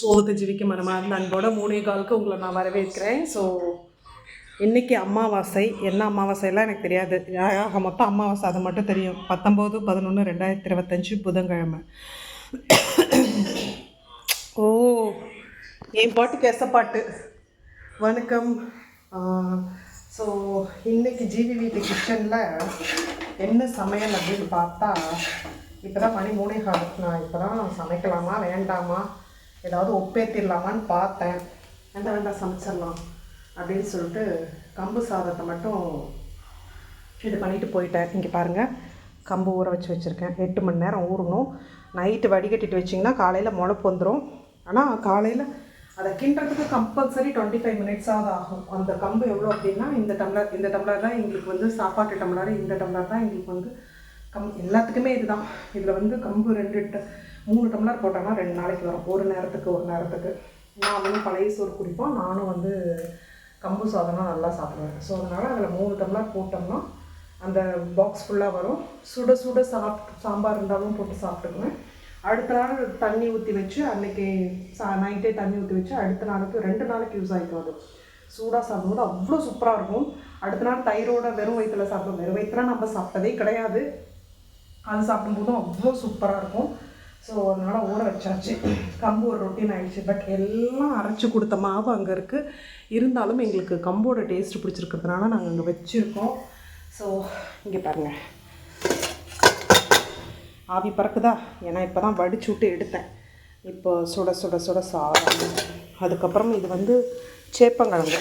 சோகத்தை ஜீவிக்க மனமார்ந்த அன்போட மூணே காலுக்கு உங்களை நான் வரவேற்கிறேன். ஸோ இன்றைக்கி அமாவாசை. என்ன அமாவாசைலாம் எனக்கு தெரியாது. ஆக மொத்தம் அமாவாசை அது மட்டும் தெரியும். பத்தொம்போது பதினொன்று ரெண்டாயிரத்தி இருபத்தஞ்சி புதன்கிழமை. ஓ என் பாட்டு. கெசப்பாட்டு வணக்கம் ஸோ இன்னைக்கு ஜிவி வீட்டு கிச்சனில் என்ன சமையல் அப்படின்னு பார்த்தா இப்போ தான் மணி மூணே கால் நான் இப்போ தான் சமைக்கலாமா வேண்டாமா? ஏதாவது ஒப்பேத்திடலாமான்னு பார்த்தேன். வேண்டாம் வேண்டாம் சமைச்சிடலாம் அப்படின்னு சொல்லிட்டு கம்பு சாதத்தை மட்டும் இது பண்ணிவிட்டு போயிட்டேன். இங்கே பாருங்கள் கம்பு ஊற வச்சு வச்சுருக்கேன். எட்டு மணி நேரம் ஊறணும். நைட்டு வடிகட்டிட்டு வச்சிங்கன்னா காலையில் முளைப்பு வந்துடும் ஆனால் காலையில் அதை கிண்டுறதுக்கு கம்பல்சரி டுவெண்ட்டி ஃபைவ் மினிட்ஸாவது ஆகும். அந்த கம்பு எவ்வளோ அப்படின்னா இந்த டம்ளர் இந்த டம்ளர் தான் எங்களுக்கு வந்து சாப்பாட்டு டம்ளர் இந்த டம்ளர் தான் எங்களுக்கு வந்து கம் எல்லாத்துக்குமே இதுதான். இதில் வந்து கம்பு ரெண்டு ட- மூணு டம்ளர் போட்டோம்னா ரெண்டு நாளைக்கு வரும். ஒரு நேரத்துக்கு ஒரு நேரத்துக்கு. நான் வந்து பழைய சோறு குடிப்போம். நானும் வந்து கம்பு சாதம்லாம் நல்லா சாப்பிடுவேன். ஸோ அதனால் அதில் மூணு டம்ளர் போட்டோம்னா அந்த பாக்ஸ் ஃபுல்லாக வரும். சுட சுட சாப்பிட்டு சாம்பார் இருந்தாலும் போட்டு சாப்பிட்டுக்குவேன். அடுத்த நாள் தண்ணி ஊற்றி வச்சு அன்றைக்கி சா நைட்டே தண்ணி ஊற்றி வச்சு அடுத்த நாளுக்கு ரெண்டு நாளைக்கு யூஸ் ஆகிக்கும் அது. சூடாக சாப்பிடும்போது அவ்வளோ சூப்பராக இருக்கும். அடுத்த நாள் தயிரோட வெறும் வயிற்றில் சாப்பிடும் வெறும் வயிற்றுலாம் நம்ம சாப்பிட்டதே கிடையாது. அது சாப்பிடும்போதும் அவ்வளோ சூப்பராக இருக்கும். ஸோ அதனால் ஊற வச்சாச்சு. கம்பு ஒரு ரொட்டீன் ஆயிடுச்சு. பட் எல்லாம் அரைச்சி கொடுத்த மாவு அங்கே இருக்குது இருந்தாலும் எங்களுக்கு கம்போட டேஸ்ட் பிடிச்சிருக்கிறதுனால நாங்கள் அங்கே வச்சுருக்கோம். ஸோ இங்கே பாருங்கள் ஆவி பறக்குதா? ஏன்னா இப்போ தான் வடிச்சு விட்டு எடுத்தேன். இப்போ சுட சுட சுட சாதம். அதுக்கப்புறம் இது வந்து சேப்பங்கிழங்கு.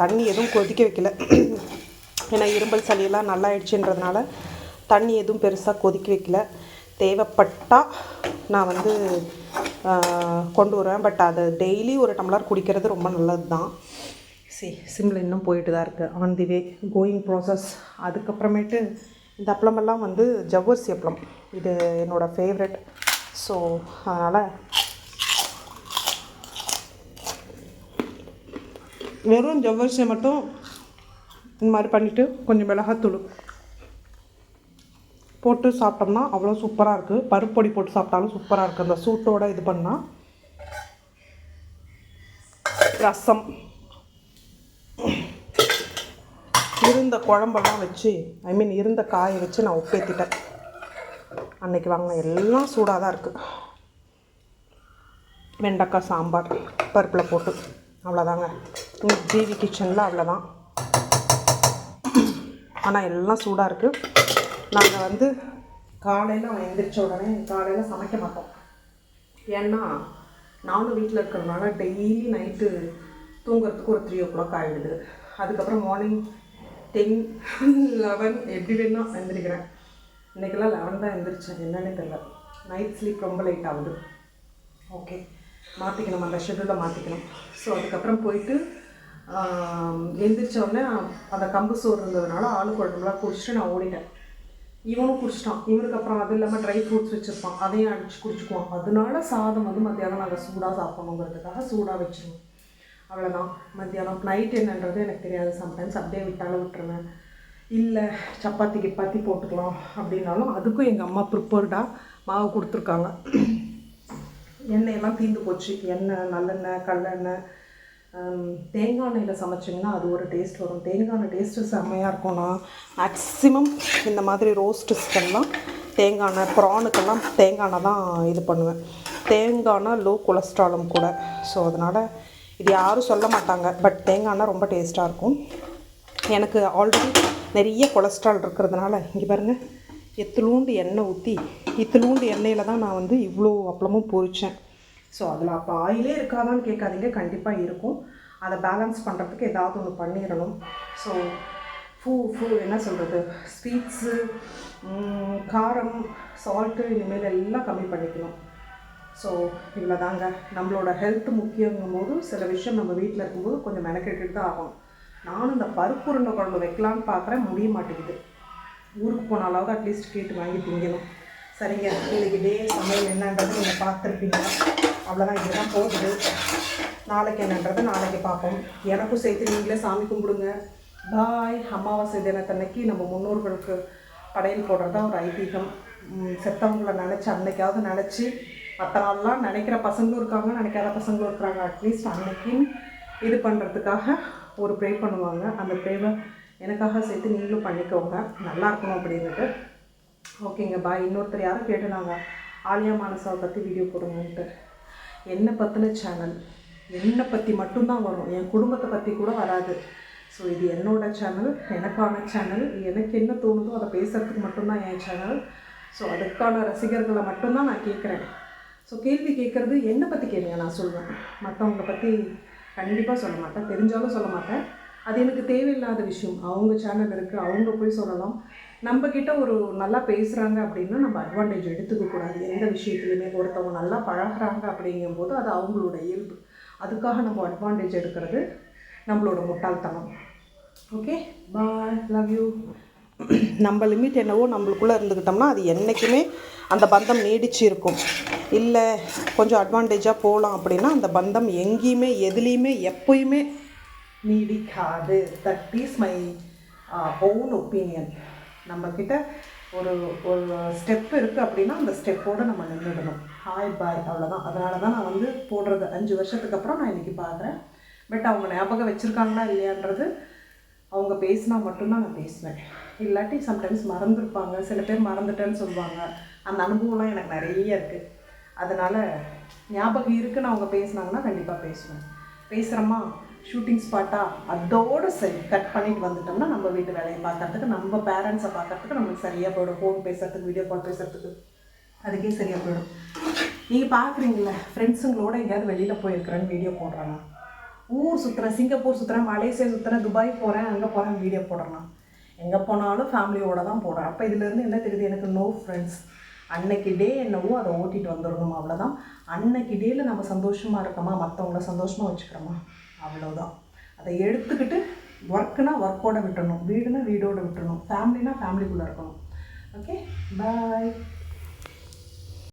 தண்ணி எதுவும் கொதிக்க வைக்கல. ஏன்னா இரும்பல் சளியெல்லாம் நல்லா ஆயிடுச்சுன்றதுனால தண்ணி எதுவும் பெருசாக கொதிக்க வைக்கல. தேவைப்பட்டால் நான் வந்து கொண்டு வருவேன். பட் அதை டெய்லி ஒரு டம்ளர் குடிக்கிறது ரொம்ப நல்லது தான் சரி சிம்மில் இன்னும் போயிட்டு தான் இருக்குது on the way going process. அதுக்கப்புறமேட்டு இந்த அப்பளமெல்லாம் வந்து ஜவ்வரிசி அப்பளம். இது என்னோடய ஃபேவரெட் ஸோ அதனால் வெறும் ஜவ்வரிசியை மட்டும் இந்த மாதிரி பண்ணிவிட்டு கொஞ்சம் மிளகாத்தூள். போட்டு சாப்பிட்டோம்னா அவ்வளோ சூப்பராக இருக்குது பருப்பொடி போட்டு சாப்பிட்டாலும் சூப்பராக இருக்குது அந்த சூட்டோட இது பண்ணால் ரசம். இருந்த குழம்பெல்லாம் வச்சு ஐ மீன் இருந்த காயை வச்சு நான் உப்பேற்றிட்டேன் அன்னைக்கு வாங்கின எல்லாம் சூடாக தான் இருக்குது வெண்டைக்காய் சாம்பார் பருப்பில் போட்டு. அவ்வளோதாங்க இன்னைக்கு ஜிவி கிச்சனில் அவ்வளோதான் ஆனால் எல்லாம் சூடாக இருக்குது நாங்கள் வந்து காலையில் அவன் எந்திரிச்ச உடனே காலையில் சமைக்க மாட்டோம். ஏன்னா நானும் வீட்டில் இருக்கிறதுனால டெய்லி நைட்டு தூங்குறதுக்கு ஒரு த்ரீ ஓ கிளாக் ஆகிடுது அதுக்கப்புறம் மார்னிங் டென் லெவன் எப்படி வேணும்னா எழுந்திரிக்கிறேன் இன்றைக்கெல்லாம் லெவன் தான் எழுந்திரிச்சேன் என்னன்னு தெரியல. நைட் ஸ்லீப் ரொம்ப லேட் ஆகுது. ஓகே மாற்றிக்கணும் அந்த ஷெட்யூலில் மாற்றிக்கணும் ஸோ அதுக்கப்புறம் போயிட்டு எழுந்திரிச்ச உடனே அந்த கம்பு சோறு இருந்ததுனால ஆளு குழம்புலாம் குடிச்சிட்டு நான் ஓடிட்டேன். இவனும் குடிச்சிட்டான். இவனுக்கு அப்புறம் அது இல்லாமல் ட்ரை ஃப்ரூட்ஸ் வச்சுருப்பான். அதையும் அடிச்சு குடிச்சுக்குவான். அதனால சாதம் வந்து மத்தியானம் நாங்கள் சூடாக சாப்பிடணுங்கிறதுக்காக சூடாக வச்சிருவோம். அவ்வளோதான் மத்தியானம் நைட் என்னன்றது எனக்கு தெரியாது. சம்டைம்ஸ் அப்படியே விட்டாலும் விட்டுருவேன். இல்லை சப்பாத்தி கிப்பாத்தி போட்டுக்கலாம் அப்படின்னாலும் அதுக்கும் எங்கள் அம்மா ப்ரிப்பேர்டாக மாவு கொடுத்துருக்காங்க. எண்ணெயெல்லாம் தீர்ந்து போச்சு. எண்ணெய் நல்லெண்ணெய் கல்லெண்ணெய் தேங்காய் எண்ணெயில் சமைச்சிங்கன்னா அது ஒரு டேஸ்ட் வரும். தேங்காய் எண்ணெய் டேஸ்ட்டு செம்மையாக இருக்கும் நான் மேக்ஸிமம் இந்த மாதிரி ரோஸ்ட்டுஸ்க்கெல்லாம் தேங்காய் எண்ணெய் ப்ரானுக்கெல்லாம் தேங்காய் எண்ணெய் தான் இது பண்ணுவேன். தேங்காய் எண்ணெய் லோ கொலஸ்ட்ராலும் கூட. ஸோ அதனால் இது யாரும் சொல்ல மாட்டாங்க பட் தேங்காய் எண்ணெய் ரொம்ப டேஸ்ட்டாக இருக்கும். எனக்கு ஆல்ரெடி நிறைய கொலஸ்ட்ரால் இருக்கிறதுனால இங்கே பாருங்கள் எத்துலூண்டு எண்ணெய் ஊற்றி இத்துலூண்டு எண்ணெயில் தான் நான் வந்து இவ்வளோ அப்பளமும் பொரித்தேன் ஸோ அதில் அப்போ ஆயிலே இருக்காதான்னு கேட்காதீங்க. கண்டிப்பாக இருக்கும். அதை பேலன்ஸ் பண்ணுறதுக்கு ஏதாவது ஒன்று பண்ணிடணும். ஸோ ஃபூ ஃபூ என்ன சொல்கிறது ஸ்வீட்ஸு காரம் சால்ட்டு இனிமேல் எல்லாம் கம்மி பண்ணிக்கணும். ஸோ இவ்வளோ தாங்க நம்மளோட ஹெல்த் முக்கியங்கும் போது சில விஷயம் நம்ம வீட்டில் இருக்கும்போது கொஞ்சம் மெனக்கெட்டுட்டு தான் ஆகணும். நானும் இந்த பருப்பு உருண்டை குழம்பு வைக்கலான்னு பார்க்குறேன் முடிய மாட்டேங்குது. ஊருக்கு போனாலாவது அட்லீஸ்ட் கேட்டு வாங்கி திங்கணும். சரிங்க. இன்னைக்கு டே சமையல் என்னன்றது நீங்கள் பார்த்துருப்பீங்க அவ்வளோதான் இப்படி தான் போகுது. நாளைக்கு என்னன்றதை நாளைக்கு பார்ப்போம். எனக்கும் சேர்த்து நீங்களே சாமி கும்பிடுங்க. பாய். அமாவாசை தினத்தன்னைக்கு நம்ம முன்னோர்களுக்கு படையல் போடுறது தான் ஒரு ஐதீகம். செத்தவங்களை நினச்சி அன்னைக்காவது நினச்சி மற்ற நாள்லாம் நினைக்கிற பசங்களும் இருக்காங்க நினைக்காத பசங்களும் இருக்கிறாங்க. அட்லீஸ்ட் அன்னைக்கு இது பண்ணுறதுக்காக ஒரு ப்ரே பண்ணுவாங்க. அந்த ப்ரேவை எனக்காக சேர்த்து நீங்களும் பண்ணிக்கோங்க. நல்லா இருக்கணும் அப்படின்ட்டு ஓகேங்க பாய் இன்னொருத்தர் யாரும் கேட்டுனாங்க. ஆலியா மானசாவை பற்றி வீடியோ போடுங்கன்ட்டு. என்னை பற்றின சேனல் என்னை பற்றி மட்டும்தான் வரும். என் குடும்பத்தை பற்றி கூட வராது. ஸோ இது என்னோட சேனல் எனக்கான சேனல் எனக்கு என்ன தோணுதோ அதை பேசுகிறதுக்கு மட்டும்தான் என் சேனல் ஸோ அதுக்கான ரசிகர்களை மட்டும்தான் நான் கேட்குறேன். ஸோ கேள்வி கேட்குறது என்னை பற்றி கேளுங்க நான் சொல்லுவேன் மற்றவங்கள பற்றி கண்டிப்பாக சொல்ல மாட்டேன். தெரிஞ்சாலும் சொல்ல மாட்டேன். அது எனக்கு தேவையில்லாத விஷயம். அவங்க சேனல் இருக்குது அவங்க போய் சொல்லலாம். நம்ம கிட்ட ஒரு நல்லா பேசுகிறாங்க அப்படின்னா நம்ம அட்வான்டேஜ் எடுத்துக்க கூடாது எந்த விஷயத்துலையுமே ஒருத்தவங்க நல்லா பழகுறாங்க அப்படிங்கும்போது அது அவங்களோட இயல்பு. அதுக்காக நம்ம அட்வான்டேஜ் எடுக்கிறது நம்மளோட முட்டாள்தனம். ஓகே பாய் லவ் யூ நம்ம லிமிட் என்னவோ நம்மளுக்குள்ளே இருந்துக்கிட்டோம்னா அது என்றைக்குமே அந்த பந்தம் நீடிச்சு இருக்கும். இல்லை கொஞ்சம் அட்வான்டேஜாக போகலாம் அப்படின்னா அந்த பந்தம் எங்கேயுமே எதுலேயுமே எப்பயுமே நீடிக்காது. That is my own opinion நம்மக்கிட்ட ஒரு ஒரு ஸ்டெப் இருக்குது அப்படின்னா அந்த ஸ்டெப்போடு நம்ம நின்றுடணும். ஹாய் பாய் அவ்வளோதான் அதனால தான் நான் வந்து போடுறது. அஞ்சு வருஷத்துக்கு அப்புறம் நான் இன்றைக்கி பார்க்குறேன் பட் அவங்க ஞாபகம் வச்சுருக்காங்களா இல்லையான்றது அவங்க பேசினா மட்டும்தான் நான் பேசுவேன். இல்லாட்டி சம்டைம்ஸ் மறந்துருப்பாங்க. சில பேர் மறந்துட்டேன்னு சொல்லுவாங்க. அந்த அனுபவம்லாம் எனக்கு நிறைய இருக்குது அதனால் ஞாபகம் இருக்குன்னு அவங்க பேசுனாங்கன்னா கண்டிப்பாக பேசுவேன். பேசுகிறோமா ஷூட்டிங் ஸ்பாட்டா அதோடு சரி கட் பண்ணிட்டு வந்துட்டோம்னா நம்ம வீட்டு வேலையை பார்க்கறதுக்கு நம்ம பேரண்ட்ஸை பார்க்கறதுக்கு நம்மளுக்கு சரியாக போயிடும். ஃபோன் பேசுறதுக்கு வீடியோ கால் பேசுறதுக்கு. அதுக்கே சரியாக போயிடும். நீங்கள் பார்க்குறீங்களே ஃப்ரெண்ட்ஸுங்களோட எங்கேயாவது வெளியில் போயிருக்கிறேன்னு வீடியோ போடுறாங்க. ஊர் சுற்றுறேன் சிங்கப்பூர் சுற்றுறேன் மலேசியா சுற்றுறேன் துபாய் போகிறேன் அங்கே போகிறேன் வீடியோ போடுறேன் எங்கே போனாலும் ஃபேமிலியோட தான் போடுறேன் அப்போ இதுலேருந்து என்ன தெரியுது? எனக்கு நோ ஃப்ரெண்ட்ஸ் அன்னைக்கு டே என்னவோ அதை ஓட்டிட்டு வந்துடணும்? அவ்வளோதான் அன்னைக்கு டேயில் நம்ம சந்தோஷமாக இருக்கோமா? மற்றவங்கள சந்தோஷமாக வச்சுக்கிறோமா? அவ்வளோதான் அதை எடுத்துக்கிட்டு ஒர்க்குனா ஒர்க்கோட விட்டுறணும். வீடுனா வீடோடு விட்டுறணும். ஃபேமிலினா ஃபேமிலிக்குள்ளே இருக்கணும். Okay bye